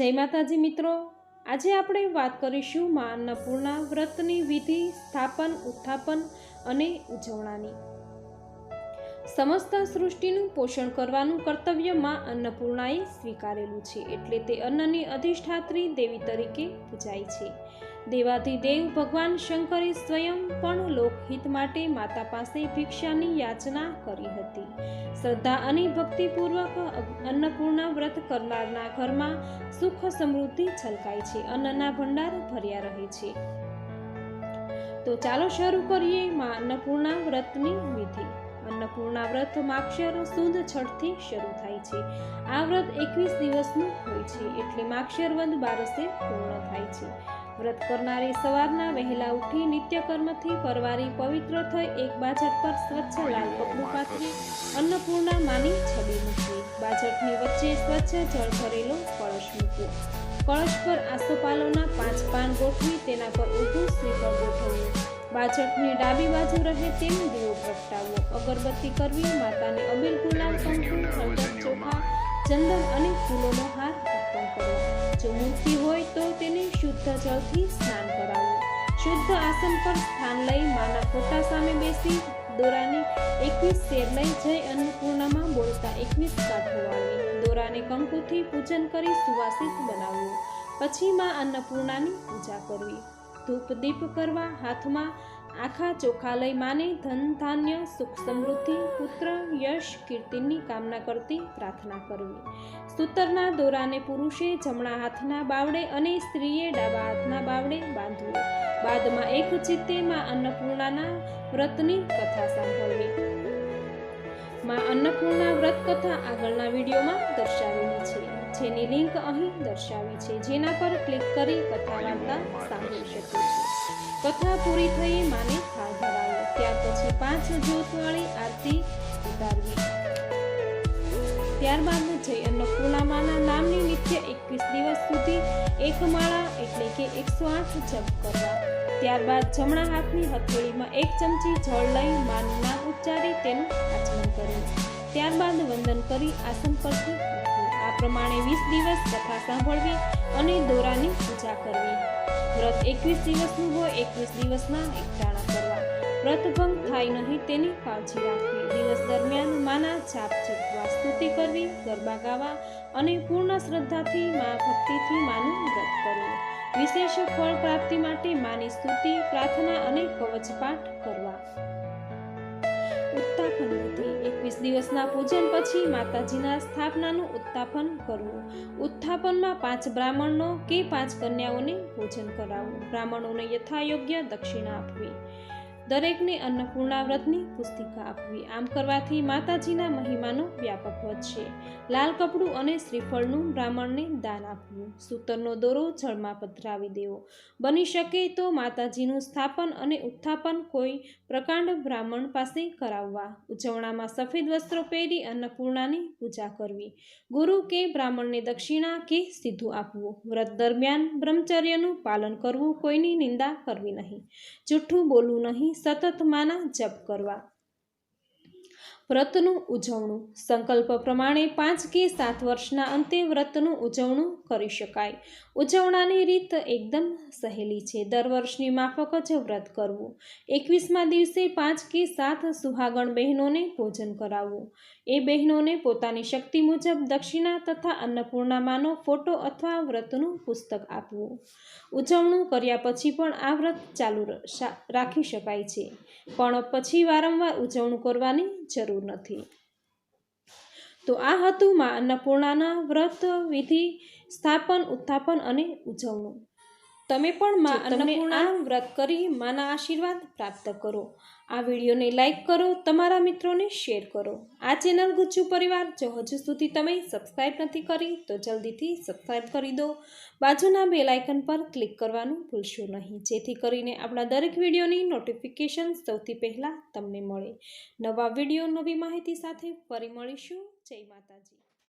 જય માતાજી મિત્રો. આજે આપણે વાત કરીશું મા અન્નપૂર્ણા વ્રતની વિધિ, સ્થાપન, ઉત્થાપન અને ઉજવણાની. સમસ્ત સૃષ્ટિનું પોષણ કરવાનું કર્તવ્યમાં અન્નપૂર્ણાએ સ્વીકારેલું છે. એટલે તે અન્નની અધિષ્ઠાત્રી દેવી તરીકે પૂજાય છે. દેવાધિદેવ ભગવાન શંકરે સ્વયં પણ લોકહિત માટે માતા પાસે ભિક્ષાની યાચના કરી હતી. શ્રદ્ધા અને ભક્તિપૂર્વક અન્નપૂર્ણા વ્રત કરનારના ઘરમાં સુખ સમૃદ્ધિ છલકાય છે. અન્નના ભંડાર ભર્યા રહે છે. તો ચાલો શરૂ કરીએ માં અન્નપૂર્ણા વ્રતની વિધિ. અન્નપૂર્ણા વ્રત માક્ષર સુદ છઠથી શરૂ થાય છે. આ વ્રત એકવીસ દિવસનું હોય છે એટલે માક્ષર વંદ બારસે પૂર્ણ થાય છે. વ્રત કરનારે સવારના વહેલા ઉઠી નિત્યકર્મથી પરવારી પવિત્ર થઈ એક બાજટ પર સ્વચ્છ લાલ કપડું પાથરી અન્નપૂર્ણા માની છબી મૂકવી બાજટની વચ્ચે સ્વચ્છ જળ ભરેલો કળશ મૂક્યો. કળશ પર આસોપાલોના પાંચ પાન ગોઠવી તેના પર ઊભું શ્રીફળ ગોઠવવું બાજટની ડાબી બાજુ રહે તેમ દીવો પ્રગટાવવો અગરબત્તી કરવી માતાને અબીલ ગુલાબ કંકુ હળદર ચોખા, ચંદન અને ફૂલોનો હાર અર્પણ કરવો જો મૂર્તિ હોય તો તેને શુદ્ધ જળથી સ્નાન કરાવવું શુદ્ધ આસન પર સ્થાન લઈ માના ફોટા સામે બેસી દોરાને એકવીસ શેર લઈ જય અન્નપૂર્ણામાં બોલતા એકવીસ કાંઠો વાળવી. દોરાને કંકુથી પૂજન કરી સુવાસિત બનાવવું પછી માં અન્નપૂર્ણાની પૂજા કરવી. ધૂપ દીપ કરવા હાથમાં આખા ચોખા લઈ માને ધન ધાન્ય, સુખ સમૃદ્ધિ, પુત્ર, યશ, કીર્તિની કામના કરતી પ્રાર્થના કરવી. સૂતરના દોરાને પુરુષે જમણા હાથના બાવડે અને સ્ત્રીએ ડાબા હાથના બાવડે બાંધવું. બાદમાં એક ચિત્તે માં અન્નપૂર્ણાના વ્રતની કથા સાંભળવી. માં અન્નપૂર્ણા વ્રત કથા આગળના વિડીયોમાં દર્શાવેલી છે, જેની લિંક અહીં દર્શાવી છે. જેના પર ક્લિક કરી કથા વાર્તા સાંભળી કથા પૂરી થઈ માને થાળ ધરાવ્યો ત્યાર પછી પાંચ જ્યોતવાળી આરતી ઉતારવી. ત્યારબાદ જય અન્નપૂર્ણા માના નામની નિત્ય એકવીસ દિવસ સુધી એક માળા એટલે કે એકસો આઠ જપ કરવા. ત્યારબાદ જમણા હાથની હથેળીમાં એક ચમચી જળ લઈ માનું નામ ઉચ્ચારી તેનું આચમન કરવું ત્યારબાદ વંદન કરી આસન પરથી પ્રમાણે વીસ દિવસ કથા સાંભળવી અને દોરાની પૂજા કરવી. વ્રત એકવીસ દિવસનું હોય, એકવીસ દિવસના એકટાણા કરવા. વ્રત ભંગ થાય નહીં તેની કાળજી રાખવી. દિવસ દરમિયાન માના જાપ જપવા, સ્તુતિ કરવી, ગરબા ગાવા અને પૂર્ણ શ્રદ્ધાથી મા ભક્તિથી માનું વ્રત કરવું. વિશેષ ફળ પ્રાપ્તિ માટે માની સ્તુતિ, પ્રાર્થના અને કવચ પાઠ કરવા. એકવીસ દિવસના પૂજન પછી માતાજીના સ્થાપનાનું ઉત્થાપન કરવું. ઉત્થાપનમાં પાંચ બ્રાહ્મણનો કે પાંચ કન્યાઓને પૂજન કરાવવું. બ્રાહ્મણોને યથાયોગ્ય દક્ષિણા આપવી. દરેકને અન્નપૂર્ણા વ્રતની પુસ્તિકા આપવી. આમ કરવાથી માતાજીના મહિમાનો વ્યાપક વધશે. લાલ કપડું અને શ્રીફળનું બ્રાહ્મણને દાન આપવું. સૂતરનો દોરો જળમાં પધરાવી દેવો. બની શકે તો માતાજીનું સ્થાપન અને ઉત્થાપન કોઈ પ્રકાંડ બ્રાહ્મણ પાસે કરાવવા. ઉજવણામાં સફેદ વસ્ત્રો પહેરી અન્નપૂર્ણાની પૂજા કરવી. ગુરુ કે બ્રાહ્મણને દક્ષિણા કે સીધું આપવું. વ્રત દરમિયાન બ્રહ્મચર્યનું પાલન કરવું કોઈની નિંદા કરવી નહીં. જૂઠું બોલવું નહીં. સતત માના જપ કરવા. વ્રતનું ઉજવણું. સંકલ્પ પ્રમાણે પાંચ કે સાત વર્ષના અંતે વ્રતનું ઉજવણું કરી શકાય. ઉજવણાની રીત એકદમ સહેલી છે. દર વર્ષની માફક જ વ્રત કરવું. એકવીસમા દિવસે પાંચ કે સાત સુહાગણ બહેનોને ભોજન કરાવવું. એ બહેનોને પોતાની શક્તિ મુજબ દક્ષિણા તથા અન્નપૂર્ણામાંનો ફોટો અથવા વ્રતનું પુસ્તક આપવું. ઉજવણું કર્યા પછી પણ આ વ્રત ચાલુ રાખી શકાય છે. પણ પછી વારંવાર ઉજવણું કરવાની જરૂર નથી. તો આ હતું માં અન્નપૂર્ણાના વ્રત વિધિ સ્થાપન ઉત્થાપન અને ઉજવણું. તમે પણ માં અન્નપૂર્ણા વ્રત કરી માના આશીર્વાદ પ્રાપ્ત કરો. આ વિડીયોને લાઇક કરો તમારા મિત્રોને શેર કરો. આ ચેનલ ગુજ્જુ પરિવાર જો હજુ સુધી તમે સબસ્ક્રાઈબ નથી કરી તો જલ્દીથી સબસ્ક્રાઈબ કરી દો. બાજુના બે લાઇકન પર ક્લિક કરવાનું ભૂલશો નહીં. જેથી કરીને આપણા દરેક વિડીયોની નોટિફિકેશન સૌથી પહેલાં તમને મળે. નવા વીડિયો નવી માહિતી સાથે ફરી મળીશું. જય માતાજી.